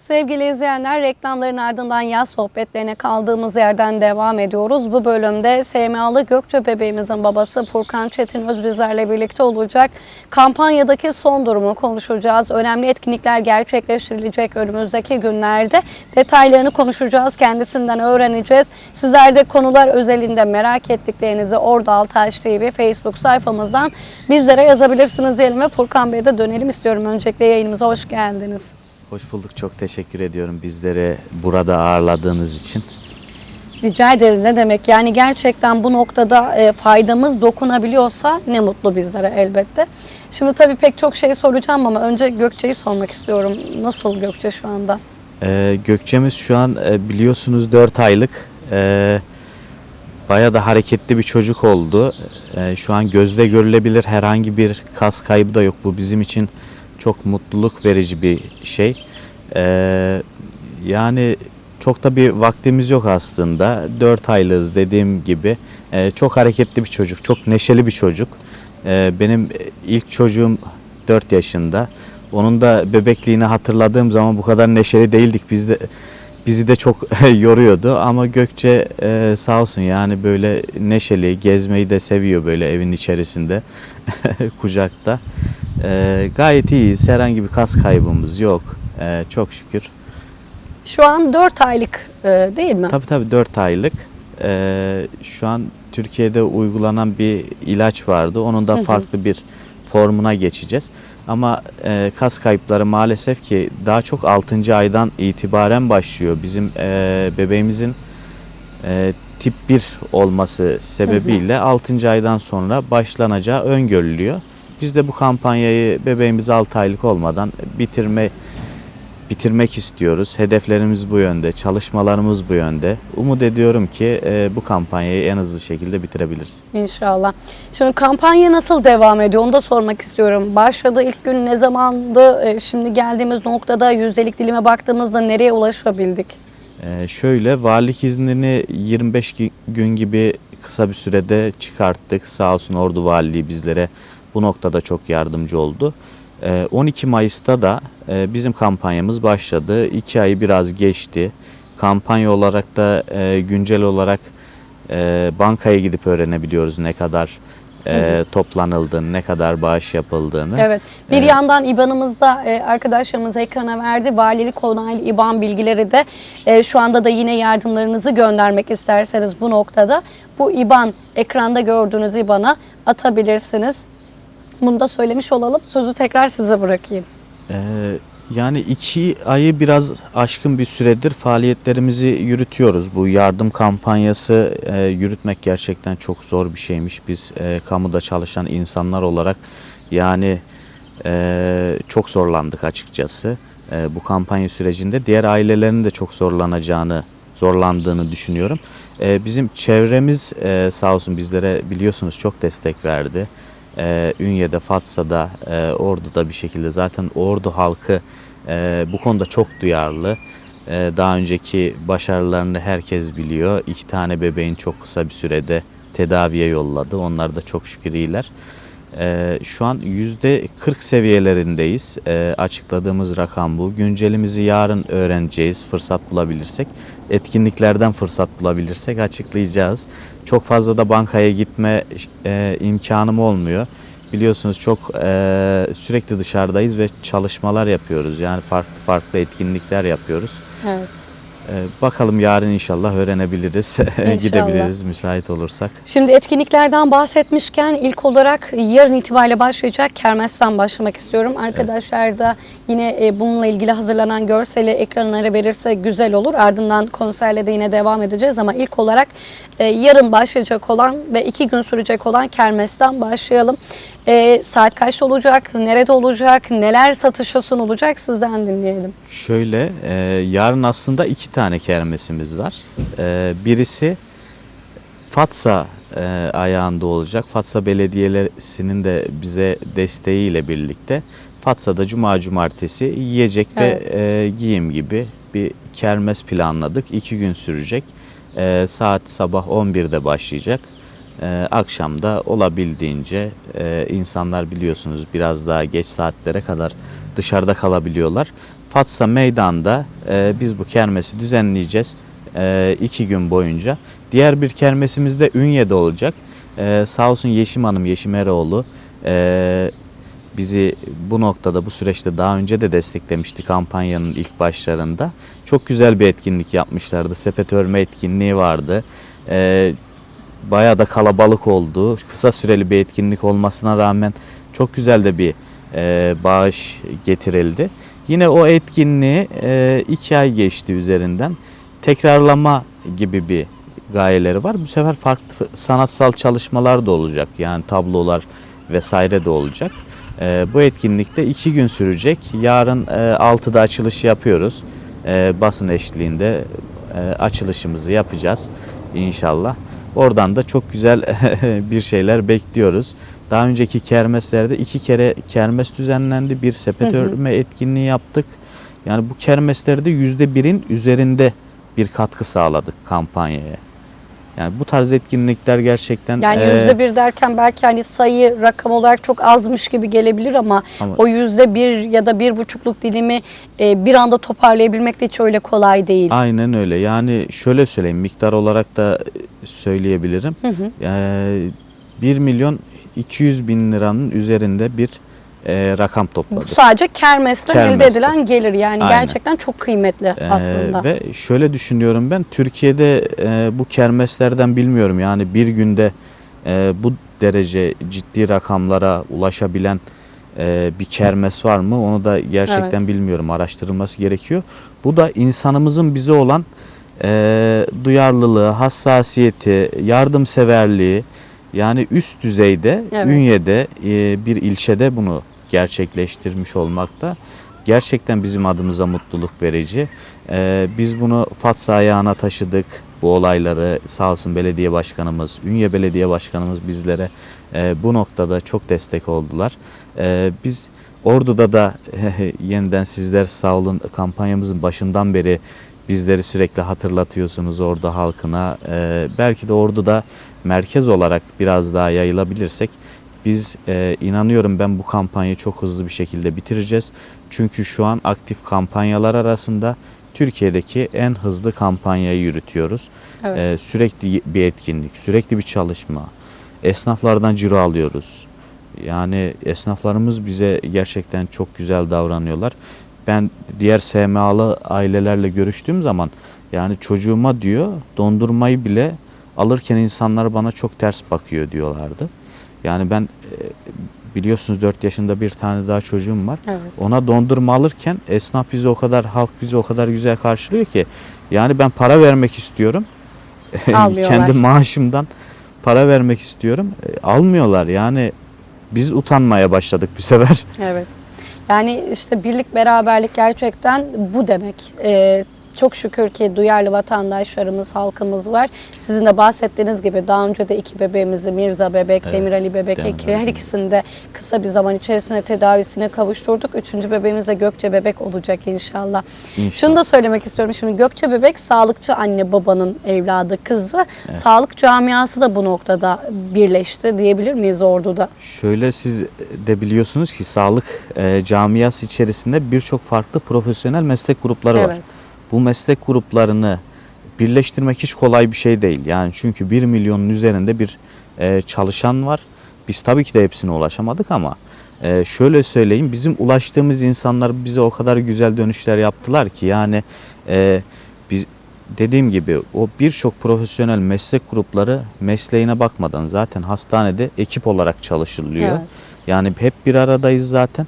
Sevgili izleyenler reklamların ardından yaz sohbetlerine kaldığımız yerden devam ediyoruz. Bu bölümde SMA'lı Gökçe bebeğimizin babası Furkan Çetinöz bizlerle birlikte olacak. Kampanyadaki son durumu konuşacağız. Önemli etkinlikler gerçekleştirilecek önümüzdeki günlerde. Detaylarını konuşacağız. Kendisinden öğreneceğiz. Sizler de konular özelinde merak ettiklerinizi Ordu Altaş TV Facebook sayfamızdan bizlere yazabilirsiniz diyelim ve Furkan Bey'e de dönelim istiyorum. Öncelikle yayınımıza hoş geldiniz. Hoş bulduk. Çok teşekkür ediyorum bizleri burada ağırladığınız için. Rica ederiz ne demek yani gerçekten bu noktada e, faydamız dokunabiliyorsa ne mutlu bizlere elbette. Şimdi tabii pek çok şey soracağım ama önce Gökçe'yi sormak istiyorum. Nasıl Gökçe şu anda? Ee, Gökçemiz şu an e, biliyorsunuz 4 aylık. Ee, Baya da hareketli bir çocuk oldu. Ee, şu an gözle görülebilir herhangi bir kas kaybı da yok. Bu bizim için çok mutluluk verici bir şey. Ee, yani çok da bir vaktimiz yok aslında. 4 aylığız dediğim gibi. Ee, çok hareketli bir çocuk, çok neşeli bir çocuk. Ee, benim ilk çocuğum 4 yaşında. Onun da bebekliğini hatırladığım zaman bu kadar neşeli değildik. Biz de bizi de çok yoruyordu ama Gökçe e, sağ olsun yani böyle neşeli, gezmeyi de seviyor böyle evin içerisinde, kucakta. E, gayet iyiyiz, herhangi bir kas kaybımız yok, E, çok şükür. Şu an 4 aylık e, değil mi? Tabii tabii 4 aylık. E, şu an Türkiye'de uygulanan bir ilaç vardı, onun da Hı hı. farklı bir formuna geçeceğiz. Ama e, kas kayıpları maalesef ki daha çok 6. aydan itibaren başlıyor. Bizim e, bebeğimizin e, tip 1 olması sebebiyle 6. aydan sonra başlanacağı öngörülüyor. Biz de bu kampanyayı bebeğimiz 6 aylık olmadan bitirme bitirmek istiyoruz. Hedeflerimiz bu yönde, çalışmalarımız bu yönde. Umut ediyorum ki e, bu kampanyayı en hızlı şekilde bitirebiliriz. İnşallah. Şimdi kampanya nasıl devam ediyor onu da sormak istiyorum. Başladı ilk gün ne zamandı? E, Şimdi geldiğimiz noktada yüzdelik dilime baktığımızda nereye ulaşabildik? Ee, şöyle valilik iznini 25 gi- gün gibi kısa bir sürede çıkarttık. Sağ olsun Ordu Valiliği bizlere bu noktada çok yardımcı oldu. Ee, 12 Mayıs'ta da e, bizim kampanyamız başladı. 2 ayı biraz geçti. Kampanya olarak da e, güncel olarak e, bankaya gidip öğrenebiliyoruz ne kadar e, toplanıldığını, ne kadar bağış yapıldığını. Evet. Bir Evet. yandan IBAN'ımızda e, arkadaşlarımız ekrana verdi. Valilik onaylı IBAN bilgileri de e, şu anda da yine yardımlarınızı göndermek isterseniz bu noktada bu IBAN ekranda gördüğünüz IBAN'a atabilirsiniz. Bunu da söylemiş olalım. Sözü tekrar size bırakayım. Ee, yani iki ayı biraz aşkın bir süredir faaliyetlerimizi yürütüyoruz. Bu yardım kampanyası e, yürütmek gerçekten çok zor bir şeymiş. Biz e, kamuda çalışan insanlar olarak yani e, çok zorlandık açıkçası. E, bu kampanya sürecinde diğer ailelerin de çok zorlanacağını, zorlandığını düşünüyorum. E, bizim çevremiz e, sağ olsun bizlere biliyorsunuz çok destek verdi e, Ünye'de, Fatsa'da, e, Ordu'da bir şekilde zaten Ordu halkı e, bu konuda çok duyarlı. E, daha önceki başarılarını herkes biliyor. İki tane bebeğin çok kısa bir sürede tedaviye yolladı. Onlar da çok şükür iyiler. E, şu an yüzde 40 seviyelerindeyiz. E, açıkladığımız rakam bu. Güncelimizi yarın öğreneceğiz fırsat bulabilirsek. Etkinliklerden fırsat bulabilirsek açıklayacağız. Çok fazla da bankaya gitme e, imkanım olmuyor. Biliyorsunuz çok e, sürekli dışarıdayız ve çalışmalar yapıyoruz. Yani farklı farklı etkinlikler yapıyoruz. Evet. E, bakalım yarın inşallah öğrenebiliriz. Gidebiliriz müsait olursak. Şimdi etkinliklerden bahsetmişken ilk olarak yarın itibariyle başlayacak kermesten başlamak istiyorum. Arkadaşlar da yine e, bununla ilgili hazırlanan görseli ekranlara verirse güzel olur. Ardından konserle de yine devam edeceğiz ama ilk olarak e, yarın başlayacak olan ve iki gün sürecek olan kermesten başlayalım. E, saat kaçta olacak, nerede olacak, neler satışa sunulacak sizden dinleyelim. Şöyle e, yarın aslında iki tane kermesimiz var. E, birisi Fatsa e, ayağında olacak. Fatsa Belediyesi'nin de bize desteğiyle birlikte Fatsa'da Cuma Cumartesi yiyecek Evet. ve e, giyim gibi bir kermes planladık. İki gün sürecek. E, saat sabah 11'de başlayacak. E, akşamda olabildiğince e, insanlar biliyorsunuz biraz daha geç saatlere kadar dışarıda kalabiliyorlar. Fatsa Meydan'da e, biz bu kermesi düzenleyeceğiz e, iki gün boyunca. Diğer bir kermesimiz de Ünye'de olacak. E, sağ olsun Yeşim Hanım, Yeşim Eroğlu e, bizi bu noktada bu süreçte daha önce de desteklemişti kampanyanın ilk başlarında. Çok güzel bir etkinlik yapmışlardı. Sepet örme etkinliği vardı. E, bayağı da kalabalık oldu. Kısa süreli bir etkinlik olmasına rağmen çok güzel de bir e, bağış getirildi. Yine o etkinliği e, iki ay geçti üzerinden. Tekrarlama gibi bir gayeleri var. Bu sefer farklı sanatsal çalışmalar da olacak. Yani tablolar vesaire de olacak. E, bu etkinlikte iki gün sürecek. Yarın e, 6'da açılış yapıyoruz. E, basın eşliğinde e, açılışımızı yapacağız inşallah. Oradan da çok güzel bir şeyler bekliyoruz. Daha önceki kermeslerde iki kere kermes düzenlendi. Bir sepet Hı hı. örme etkinliği yaptık. Yani bu kermeslerde yüzde birin üzerinde bir katkı sağladık kampanyaya. Yani bu tarz etkinlikler gerçekten Yani eee, yüzde bir derken belki hani sayı rakam olarak çok azmış gibi gelebilir ama, Ama- o yüzde bir ya da bir buçukluk dilimi e, bir anda toparlayabilmek de hiç öyle kolay değil. Aynen öyle. Yani şöyle söyleyeyim miktar olarak da söyleyebilirim. Hı hı. Ee, 1 milyon 200 bin liranın üzerinde bir e, rakam Bu topladık. sadece kermesten elde Kermeste. edilen gelir yani Aynen. gerçekten çok kıymetli Ee, aslında. Ve şöyle düşünüyorum ben Türkiye'de e, bu kermeslerden bilmiyorum yani bir günde e, bu derece ciddi rakamlara ulaşabilen e, bir kermes var mı onu da gerçekten Evet. bilmiyorum araştırılması gerekiyor. Bu da insanımızın bize olan e, duyarlılığı, hassasiyeti, yardımseverliği yani üst düzeyde Evet. Ünye'de e, bir ilçede bunu gerçekleştirmiş olmakta gerçekten bizim adımıza mutluluk verici. Ee, biz bunu Fatsa ayağına taşıdık. Bu olayları sağ olsun belediye başkanımız, Ünye belediye başkanımız bizlere e, bu noktada çok destek oldular. Ee, biz Ordu'da da yeniden sizler sağ olun kampanyamızın başından beri bizleri sürekli hatırlatıyorsunuz Ordu halkına. Ee, belki de Ordu'da merkez olarak biraz daha yayılabilirsek biz e, inanıyorum ben bu kampanyayı çok hızlı bir şekilde bitireceğiz. Çünkü şu an aktif kampanyalar arasında Türkiye'deki en hızlı kampanyayı yürütüyoruz. Evet. E, sürekli bir etkinlik, sürekli bir çalışma. Esnaflardan ciro alıyoruz. Yani esnaflarımız bize gerçekten çok güzel davranıyorlar. Ben diğer SMA'lı ailelerle görüştüğüm zaman yani çocuğuma diyor dondurmayı bile alırken insanlar bana çok ters bakıyor diyorlardı. Yani ben e, biliyorsunuz 4 yaşında bir tane daha çocuğum var. Evet. Ona dondurma alırken esnaf bizi o kadar, halk bizi o kadar güzel karşılıyor ki. Yani ben para vermek istiyorum. Kendi maaşımdan para vermek istiyorum. E, Almıyorlar yani biz utanmaya başladık bir sefer. Evet. Yani işte birlik beraberlik gerçekten bu demek. Ee, çok şükür ki duyarlı vatandaşlarımız, halkımız var. Sizin de bahsettiğiniz gibi daha önce de iki bebeğimizi Mirza Bebek, Evet, Demir Ali Bebek, Demir Ali her ikisini de kısa bir zaman içerisinde tedavisine kavuşturduk. Üçüncü bebeğimiz de Gökçe Bebek olacak inşallah. İnşallah. Şunu da söylemek istiyorum. Şimdi Gökçe Bebek sağlıkçı anne babanın evladı kızı. Sağlık camiası da bu noktada birleşti diyebilir miyiz Ordu'da? Şöyle siz de biliyorsunuz ki sağlık e, camiası içerisinde birçok farklı profesyonel meslek grupları var. Bu meslek gruplarını birleştirmek hiç kolay bir şey değil. Yani çünkü 1 milyonun üzerinde bir e, çalışan var. Biz tabii ki de hepsine ulaşamadık ama e, şöyle söyleyeyim bizim ulaştığımız insanlar bize o kadar güzel dönüşler yaptılar ki yani e, biz dediğim gibi o birçok profesyonel meslek grupları mesleğine bakmadan zaten hastanede ekip olarak çalışılıyor. Evet. Yani hep bir aradayız zaten.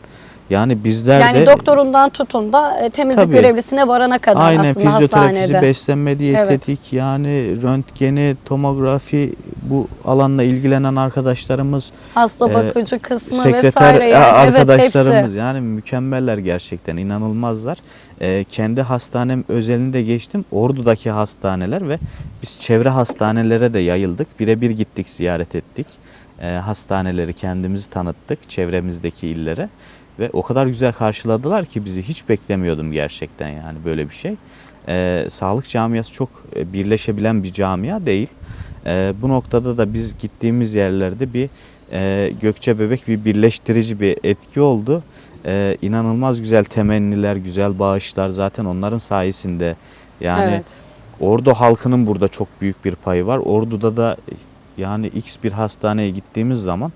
Yani bizler Yani de doktorundan tutun da e, temizlik Tabii. görevlisine varana kadar Aynen aslında fizyoterapisi, hastanede. beslenme diyetetik yani röntgeni, tomografi bu alanla ilgilenen arkadaşlarımız, Hasta e, bakıcı kısmı sekreter vesaire. e, yani. Evet arkadaşlarımız hepsi. yani mükemmeller gerçekten inanılmazlar. E, kendi hastanem özelinde geçtim. Ordu'daki hastaneler ve biz çevre hastanelere de yayıldık. Birebir gittik ziyaret ettik. E, hastaneleri kendimizi tanıttık çevremizdeki illere. Ve o kadar güzel karşıladılar ki bizi hiç beklemiyordum gerçekten yani böyle bir şey. E, sağlık camiası çok e, birleşebilen bir camia değil. E, bu noktada da biz gittiğimiz yerlerde bir e, Gökçe Bebek bir birleştirici bir etki oldu. e, inanılmaz güzel temenniler, güzel bağışlar zaten onların sayesinde. Yani evet. Ordu halkının burada çok büyük bir payı var. Ordu'da da yani X bir hastaneye gittiğimiz zaman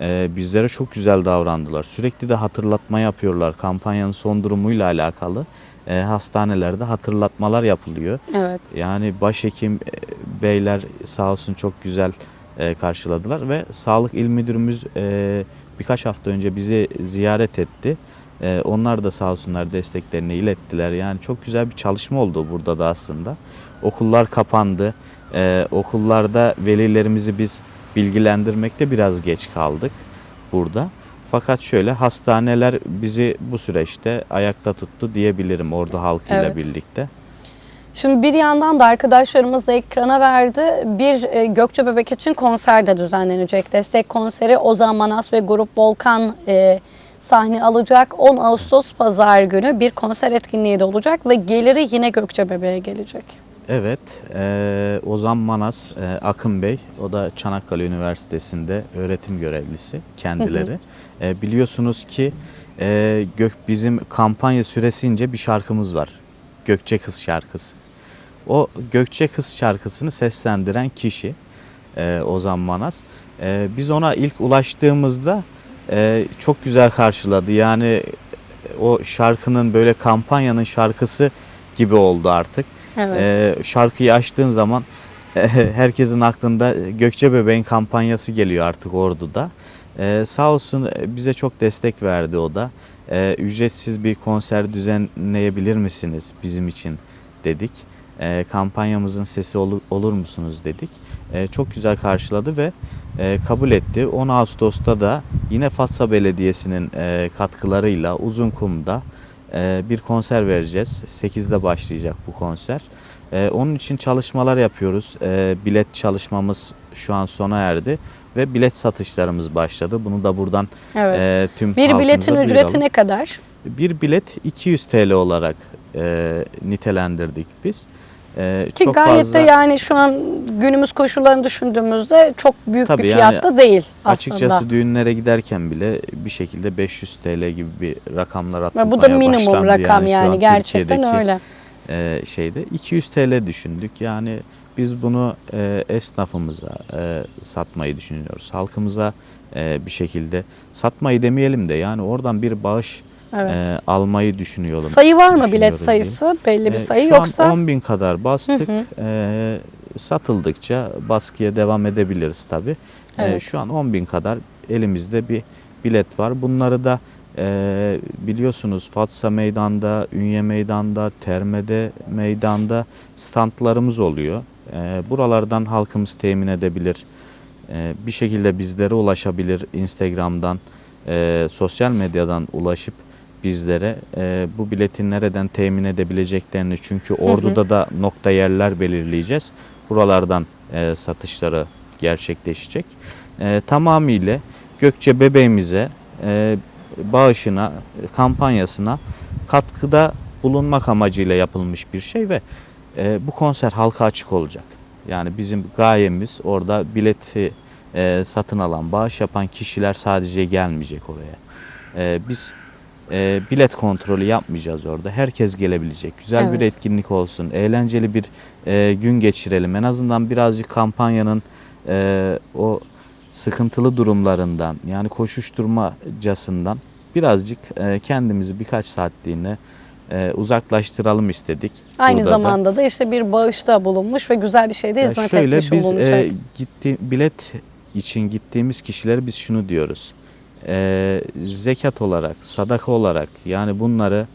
e, bizlere çok güzel davrandılar. Sürekli de hatırlatma yapıyorlar. Kampanyanın son durumuyla alakalı e, hastanelerde hatırlatmalar yapılıyor. Evet. Yani başhekim e, beyler sağ olsun çok güzel e, karşıladılar ve Sağlık İl Müdürümüz e, birkaç hafta önce bizi ziyaret etti. E, onlar da sağ olsunlar desteklerini ilettiler. Yani çok güzel bir çalışma oldu burada da aslında. Okullar kapandı. E, okullarda velilerimizi biz bilgilendirmekte biraz geç kaldık burada. Fakat şöyle hastaneler bizi bu süreçte ayakta tuttu diyebilirim ordu halkıyla Evet. birlikte. Şimdi bir yandan da arkadaşlarımız da ekrana verdi. Bir e, Gökçe Bebek için konser de düzenlenecek. Destek konseri Ozan Manas ve Grup Volkan e, sahne alacak. 10 Ağustos pazar günü bir konser etkinliği de olacak ve geliri yine Gökçe Bebeğe gelecek. Evet, eee, Ozan Manas, eee, Akın Bey, o da Çanakkale Üniversitesi'nde öğretim görevlisi kendileri. Eee, biliyorsunuz ki eee, gök bizim kampanya süresince bir şarkımız var. Gökçe Kız şarkısı. O Gökçe Kız şarkısını seslendiren kişi eee, Ozan Manas. Eee, biz ona ilk ulaştığımızda eee, çok güzel karşıladı. Yani o şarkının böyle kampanyanın şarkısı gibi oldu artık. Evet. Ee, şarkıyı açtığın zaman herkesin aklında Gökçe Bebeğin kampanyası geliyor artık Ordu'da. Ee, sağ olsun bize çok destek verdi o da. Ee, ücretsiz bir konser düzenleyebilir misiniz bizim için dedik. Ee, kampanyamızın sesi olur, olur musunuz dedik. Ee, çok güzel karşıladı ve e, kabul etti. 10 Ağustos'ta da yine Fatsa Belediyesi'nin e, katkılarıyla Uzunkum'da e, bir konser vereceğiz. 8'de başlayacak bu konser. E, onun için çalışmalar yapıyoruz. E, bilet çalışmamız şu an sona erdi ve bilet satışlarımız başladı. Bunu da buradan Evet. e, tüm bir biletin ücreti duyuralım. ne kadar? Bir bilet 200 TL olarak e, nitelendirdik biz. E, Ki çok gayet fazla de yani şu an günümüz koşullarını düşündüğümüzde çok büyük Tabii bir yani fiyatta değil aslında. açıkçası düğünlere giderken bile bir şekilde 500 TL gibi bir rakamlar atılmaya bu da minimum rakam yani, an gerçekten öyle. e, şeyde 200 TL düşündük. Yani biz bunu e, esnafımıza e, satmayı düşünüyoruz. Halkımıza e, bir şekilde satmayı demeyelim de yani oradan bir bağış Evet. e, almayı düşünüyorum. sayı var mı bilet sayısı? Belli bir E, sayı şu yoksa an 10 bin kadar bastık. Hı hı. E, satıldıkça baskıya devam edebiliriz tabii. E, Evet. şu an 10 bin kadar elimizde bir bilet var. Bunları da e, biliyorsunuz Fatsa Meydan'da, Ünye Meydan'da, Terme'de Meydan'da standlarımız oluyor. E, buralardan halkımız temin edebilir. E, bir şekilde bizlere ulaşabilir Instagram'dan, e, sosyal medyadan ulaşıp bizlere e, bu biletin nereden temin edebileceklerini çünkü orduda da nokta yerler belirleyeceğiz. Buralardan e, satışları gerçekleşecek. E, tamamıyla Gökçe bebeğimize e, bağışına, kampanyasına katkıda bulunmak amacıyla yapılmış bir şey ve e, bu konser halka açık olacak. Yani bizim gayemiz orada bileti e, satın alan, bağış yapan kişiler sadece gelmeyecek oraya. E, biz e, bilet kontrolü yapmayacağız orada. Herkes gelebilecek. Güzel bir Evet. etkinlik olsun. Eğlenceli bir e, gün geçirelim. En azından birazcık kampanyanın e, o sıkıntılı durumlarından yani koşuşturmacasından birazcık e, kendimizi birkaç saatliğine e, uzaklaştıralım istedik. aynı Burada da. zamanda da işte bir bağışta bulunmuş ve güzel bir şeyde hizmet şöyle etmiş biz olunacak. e, gitti bilet için gittiğimiz kişilere biz şunu diyoruz. E, zekat olarak, sadaka olarak yani bunları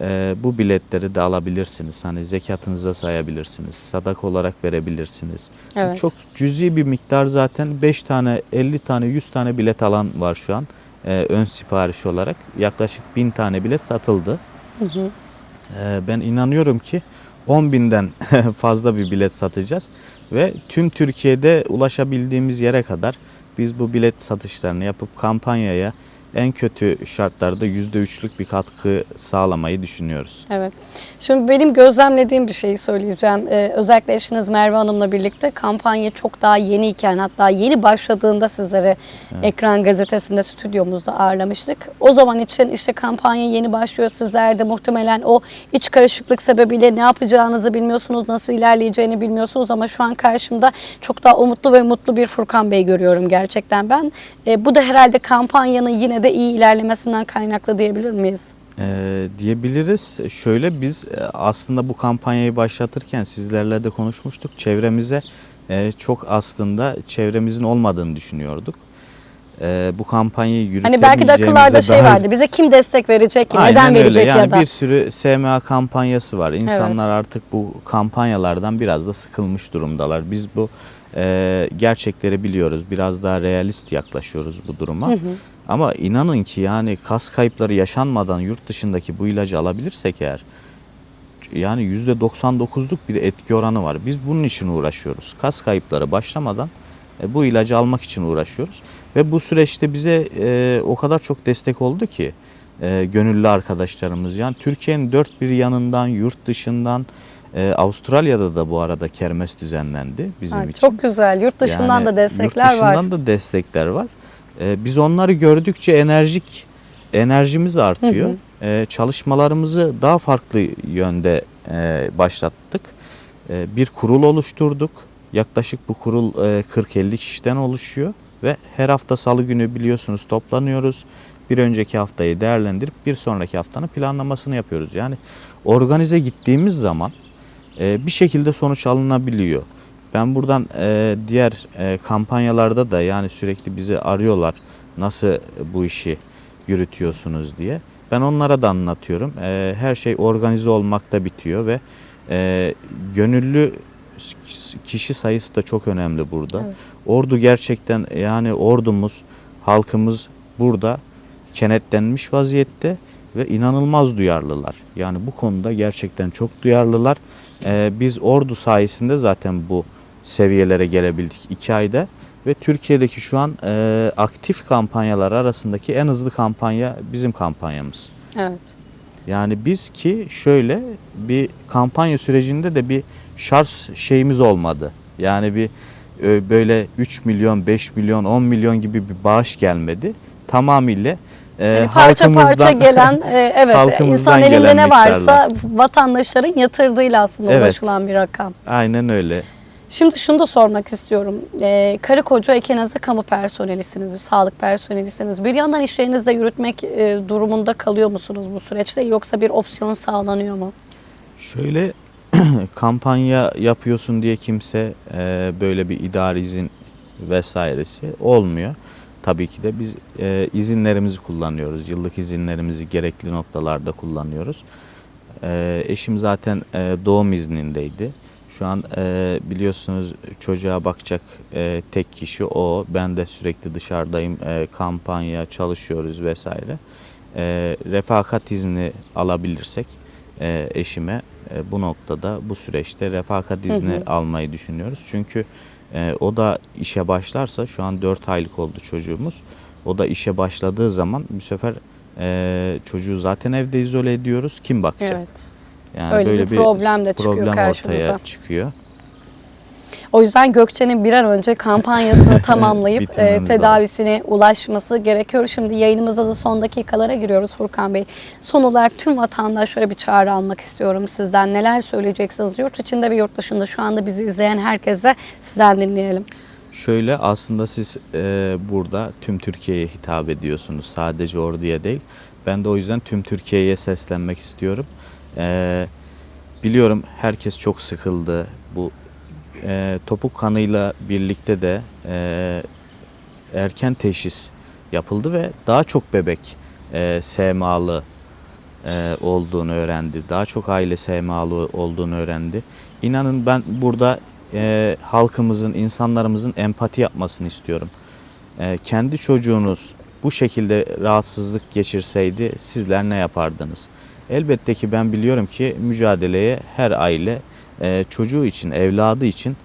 e, bu biletleri de alabilirsiniz. Hani zekatınıza sayabilirsiniz. Sadaka olarak verebilirsiniz. evet. Çok cüzi bir miktar zaten 5 tane, 50 tane, 100 tane bilet alan var şu an. e, ön sipariş olarak. Yaklaşık 1000 tane bilet satıldı. Hı hı. Ee, ben inanıyorum ki 10 binden fazla bir bilet satacağız ve tüm Türkiye'de ulaşabildiğimiz yere kadar biz bu bilet satışlarını yapıp kampanyaya en kötü şartlarda %3'lük bir katkı sağlamayı düşünüyoruz. Evet. Şimdi benim gözlemlediğim bir şeyi söyleyeceğim. Ee, özellikle eşiniz Merve Hanım'la birlikte kampanya çok daha yeniyken hatta yeni başladığında sizleri Ekran Gazetesi'nde stüdyomuzda ağırlamıştık. O zaman için işte kampanya yeni başlıyor. Sizler de muhtemelen o iç karışıklık sebebiyle ne yapacağınızı bilmiyorsunuz, nasıl ilerleyeceğini bilmiyorsunuz ama şu an karşımda çok daha umutlu ve mutlu bir Furkan Bey görüyorum gerçekten ben. Ee, bu da herhalde kampanyanın yine de iyi ilerlemesinden kaynaklı diyebilir miyiz? Ee, diyebiliriz. Şöyle biz e, aslında bu kampanyayı başlatırken sizlerle de konuşmuştuk. Çevremize e, çok aslında çevremizin olmadığını düşünüyorduk. E, bu kampanyayı Hani belki de akıllarda yürütemeyeceğimize şey vardı. Bize kim destek verecek ki? Aynen Neden öyle. verecek yani ya da? bir sürü SMA kampanyası var. İnsanlar artık bu kampanyalardan biraz da sıkılmış durumdalar. Biz bu e, gerçekleri biliyoruz. Biraz daha realist yaklaşıyoruz bu duruma. Ama inanın ki yani kas kayıpları yaşanmadan yurt dışındaki bu ilacı alabilirsek eğer yani %99'luk bir etki oranı var. Biz bunun için uğraşıyoruz. Kas kayıpları başlamadan e, bu ilacı almak için uğraşıyoruz. Ve bu süreçte bize e, o kadar çok destek oldu ki e, gönüllü arkadaşlarımız. Yani Türkiye'nin dört bir yanından, yurt dışından, e, Avustralya'da da bu arada kermes düzenlendi bizim Ha, için. çok güzel. Yurt dışından Yani da destekler Yurt dışından var. da destekler var. Ee, biz onları gördükçe enerjik enerjimiz artıyor. Ee, çalışmalarımızı daha farklı yönde e, başlattık. Ee, bir kurul oluşturduk. Yaklaşık bu kurul e, 40-50 kişiden oluşuyor ve her hafta salı günü biliyorsunuz toplanıyoruz. Bir önceki haftayı değerlendirip bir sonraki haftanın planlamasını yapıyoruz. Yani organize gittiğimiz zaman e, bir şekilde sonuç alınabiliyor. Ben buradan e, diğer e, kampanyalarda da yani sürekli bizi arıyorlar nasıl bu işi yürütüyorsunuz diye. Ben onlara da anlatıyorum. E, her şey organize olmakta bitiyor ve e, gönüllü kişi sayısı da çok önemli burada. Evet. Ordu gerçekten yani ordumuz, halkımız burada kenetlenmiş vaziyette ve inanılmaz duyarlılar. Yani bu konuda gerçekten çok duyarlılar. Ee, biz ordu sayesinde zaten bu seviyelere gelebildik iki ayda ve Türkiye'deki şu an e, aktif kampanyalar arasındaki en hızlı kampanya bizim kampanyamız. Evet. Yani biz ki şöyle bir kampanya sürecinde de bir şarj şeyimiz olmadı. Yani bir e, böyle 3 milyon, 5 milyon, 10 milyon gibi bir bağış gelmedi. Tamamıyla e, Yani parça parça gelen e, evet insan elinde ne varsa miktarlar. vatandaşların yatırdığıyla aslında Evet. ulaşılan bir rakam. aynen öyle. Şimdi şunu da sormak istiyorum. Ee, karı koca ikiniz de kamu personelisiniz, sağlık personelisiniz. Bir yandan işlerinizi de yürütmek e, durumunda kalıyor musunuz bu süreçte yoksa bir opsiyon sağlanıyor mu? Şöyle kampanya yapıyorsun diye kimse e, böyle bir idari izin vesairesi olmuyor. Tabii ki de biz e, izinlerimizi kullanıyoruz. Yıllık izinlerimizi gerekli noktalarda kullanıyoruz. E, eşim zaten e, doğum iznindeydi. Şu an e, biliyorsunuz çocuğa bakacak e, tek kişi o. Ben de sürekli dışarıdayım. E, kampanya çalışıyoruz vesaire. E, refakat izni alabilirsek e, eşime e, bu noktada bu süreçte refakat izni hı. almayı düşünüyoruz. Çünkü e, o da işe başlarsa şu an 4 aylık oldu çocuğumuz. O da işe başladığı zaman bu sefer e, çocuğu zaten evde izole ediyoruz. Kim bakacak? Evet. Yani Öyle böyle bir problem de çıkıyor problem karşımıza. ortaya çıkıyor. O yüzden Gökçe'nin bir an önce kampanyasını tamamlayıp e, tedavisine ulaşması gerekiyor. Şimdi yayınımızda da son dakikalara giriyoruz Furkan Bey. Son olarak tüm vatandaşlara bir çağrı almak istiyorum sizden. Neler söyleyeceksiniz yurt içinde ve yurt dışında şu anda bizi izleyen herkese sizden dinleyelim. Şöyle aslında siz e, burada tüm Türkiye'ye hitap ediyorsunuz. Sadece orduya değil. Ben de o yüzden tüm Türkiye'ye seslenmek istiyorum. E, biliyorum herkes çok sıkıldı. Bu e, topuk kanıyla birlikte de e, erken teşhis yapıldı ve daha çok bebek e, SMA'lı e, olduğunu öğrendi. Daha çok aile SMA'lı olduğunu öğrendi. İnanın ben burada e, halkımızın, insanlarımızın empati yapmasını istiyorum. E, kendi çocuğunuz bu şekilde rahatsızlık geçirseydi sizler ne yapardınız? Elbette ki ben biliyorum ki mücadeleye her aile e, çocuğu için, evladı için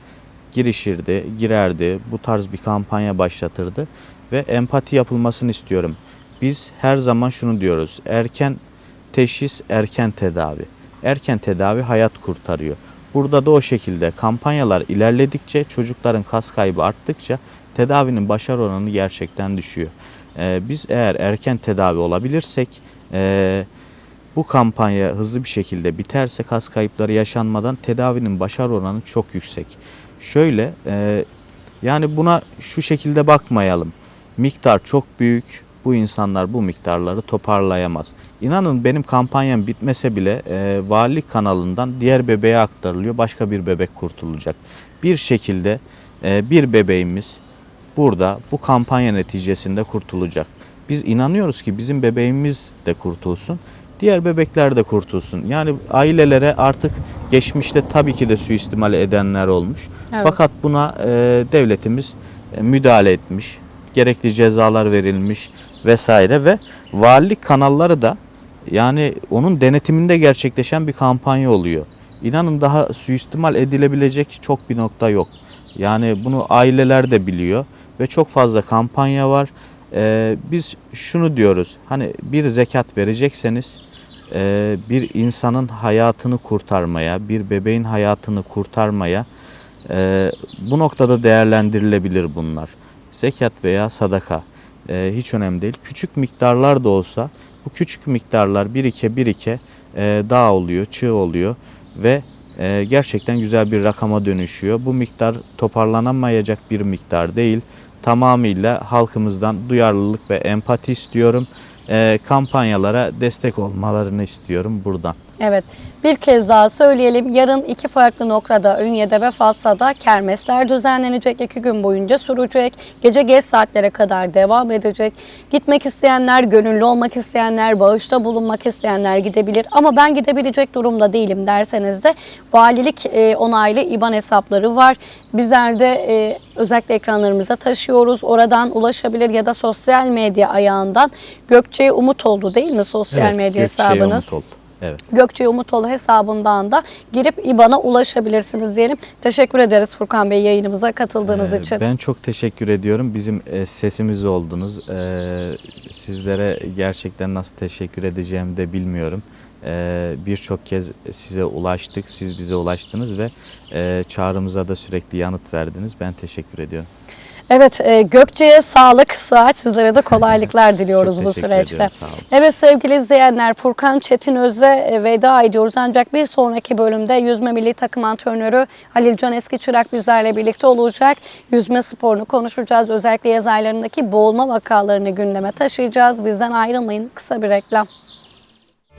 girişirdi, girerdi. Bu tarz bir kampanya başlatırdı ve empati yapılmasını istiyorum. Biz her zaman şunu diyoruz. Erken teşhis, erken tedavi. Erken tedavi hayat kurtarıyor. Burada da o şekilde kampanyalar ilerledikçe çocukların kas kaybı arttıkça tedavinin başarı oranı gerçekten düşüyor. Ee, biz eğer erken tedavi olabilirsek ee, bu kampanya hızlı bir şekilde biterse kas kayıpları yaşanmadan tedavinin başarı oranı çok yüksek. Şöyle e, yani buna şu şekilde bakmayalım. Miktar çok büyük. Bu insanlar bu miktarları toparlayamaz. İnanın benim kampanyam bitmese bile e, valilik kanalından diğer bebeğe aktarılıyor. Başka bir bebek kurtulacak. Bir şekilde e, bir bebeğimiz burada bu kampanya neticesinde kurtulacak. Biz inanıyoruz ki bizim bebeğimiz de kurtulsun. Diğer bebekler de kurtulsun. Yani ailelere artık geçmişte tabii ki de suistimal edenler olmuş. Evet. Fakat buna e, devletimiz e, müdahale etmiş. Gerekli cezalar verilmiş vesaire ve valilik kanalları da yani onun denetiminde gerçekleşen bir kampanya oluyor. İnanın daha suistimal edilebilecek çok bir nokta yok. Yani bunu aileler de biliyor ve çok fazla kampanya var. Ee, biz şunu diyoruz hani bir zekat verecekseniz e, bir insanın hayatını kurtarmaya, bir bebeğin hayatını kurtarmaya e, bu noktada değerlendirilebilir bunlar. Zekat veya sadaka e, hiç önemli değil. Küçük miktarlar da olsa bu küçük miktarlar birike birike e, dağ oluyor, çığ oluyor ve e, gerçekten güzel bir rakama dönüşüyor. Bu miktar toparlanamayacak bir miktar değil. Tamamıyla halkımızdan duyarlılık ve empati istiyorum. E, kampanyalara destek olmalarını istiyorum buradan. Evet. Bir kez daha söyleyelim. Yarın iki farklı noktada Ünye'de ve Fassa'da kermesler düzenlenecek. iki gün boyunca sürecek. Gece geç saatlere kadar devam edecek. Gitmek isteyenler, gönüllü olmak isteyenler, bağışta bulunmak isteyenler gidebilir. Ama ben gidebilecek durumda değilim derseniz de valilik e, onaylı IBAN hesapları var. Bizler de e, özellikle ekranlarımıza taşıyoruz. Oradan ulaşabilir ya da sosyal medya ayağından Gökçe Umut oldu değil mi sosyal Evet, medya Gökçe'ye hesabınız? umut ol. Evet. Gökçe Umutoğlu hesabından da girip İBAN'a ulaşabilirsiniz diyelim. Teşekkür ederiz Furkan Bey yayınımıza katıldığınız Ee, için. Ben çok teşekkür ediyorum. Bizim e, sesimiz oldunuz. Ee, Sizlere gerçekten nasıl teşekkür edeceğimi de bilmiyorum. Ee, Birçok kez size ulaştık, siz bize ulaştınız ve e, çağrımıza da sürekli yanıt verdiniz. Ben teşekkür ediyorum. Evet e, Gökçe'ye sağlık, sıhhat sizlere de kolaylıklar diliyoruz bu süreçte. ediyorum. Evet sevgili izleyenler Furkan Çetinöz'e e, veda ediyoruz. Ancak bir sonraki bölümde yüzme milli takım antrenörü Halil Can Eskiçırak bizlerle birlikte olacak. Yüzme sporunu konuşacağız. Özellikle yaz aylarındaki boğulma vakalarını gündeme taşıyacağız. Bizden ayrılmayın. Kısa bir reklam.